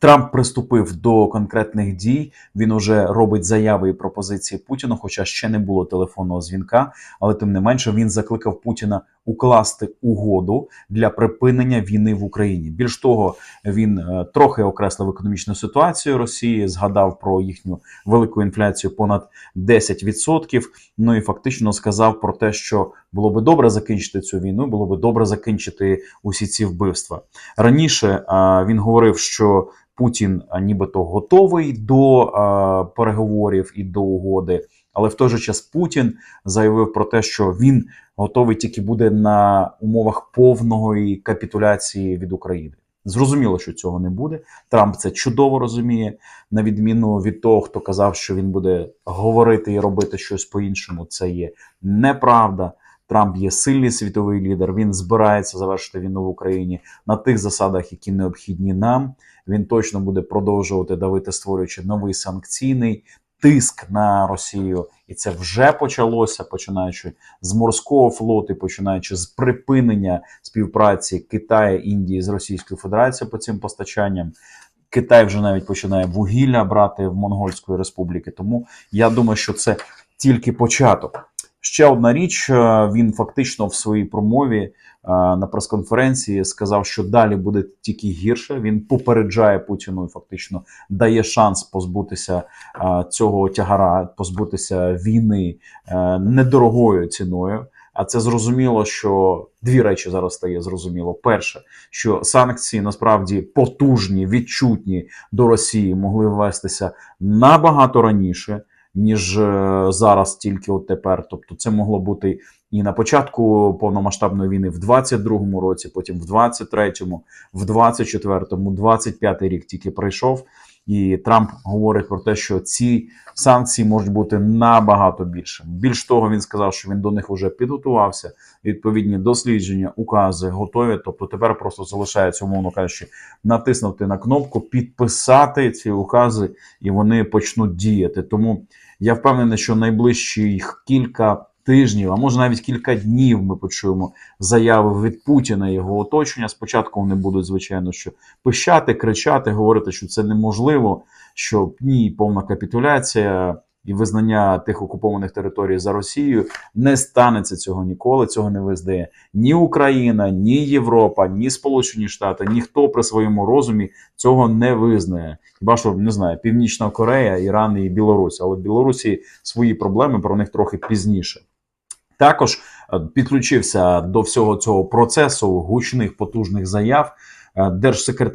Трамп приступив до конкретних дій. Він уже робить заяви і пропозиції Путіну, хоча ще не було телефонного дзвінка. Але тим не менше він закликав Путіна укласти угоду для припинення війни в Україні. Більш того, він е, трохи окреслив економічну ситуацію Росії, згадав про їхню велику інфляцію понад 10%. Ну і фактично сказав про те, що було би добре закінчити цю війну, було би добре закінчити усі ці вбивства. Раніше а, він говорив, що Путін а, нібито готовий до переговорів і до угоди, але в той же час Путін заявив про те, що він готовий тільки буде на умовах повної капітуляції від України. Зрозуміло, що цього не буде. Трамп це чудово розуміє, на відміну від того, хто казав, що він буде говорити і робити щось по-іншому. Це є неправда. Трамп є сильний світовий лідер. Він збирається завершити війну в Україні на тих засадах, які необхідні нам. Він точно буде продовжувати давити, створюючи новий санкційний тиск на Росію, і це вже почалося, починаючи з морського флоту, починаючи з припинення співпраці Китаю Індії з Російською Федерацією по цим постачанням. Китай вже навіть починає вугілля брати в Монгольської республіки. Тому я думаю, що це тільки початок. Ще одна річ, е, він фактично в своїй промові е, на прес-конференції сказав, що далі буде тільки гірше. Він попереджає Путіну і фактично дає шанс позбутися е, цього тягара, позбутися війни недорогою ціною. А це зрозуміло, що дві речі зараз стає зрозуміло. Перше, що санкції насправді потужні, відчутні до Росії могли ввестися набагато раніше ніж е, зараз, тільки от тепер. Тобто, це могло бути і на початку повномасштабної війни в 22-му році, потім в 23-му, в 24-му, 25-й рік тільки пройшов. І Трамп говорить про те, що ці санкції можуть бути набагато більше. Більш того, він сказав, що він до них вже підготувався. Відповідні дослідження, укази готові. Тобто тепер просто залишається, умовно кажучи, натиснути на кнопку, підписати ці укази, і вони почнуть діяти. Тому я впевнений, що найближчих кілька тижнів, а може навіть кілька днів, ми почуємо заяви від Путіна і його оточення. Спочатку вони будуть, звичайно, що пищати, кричати, говорити, що це неможливо, що ні, повна капітуляція. І визнання тих окупованих територій за Росією не станеться цього ніколи. Цього не визнає ні Україна, ні Європа, ні Сполучені Штати, ніхто при своєму розумі цього не визнає. Хіба що не знаю, Північна Корея, Іран і Білорусь, але в Білорусі свої проблеми про них трохи пізніше. Також е, підключився до всього цього процесу гучних потужних заяв е, держсекретар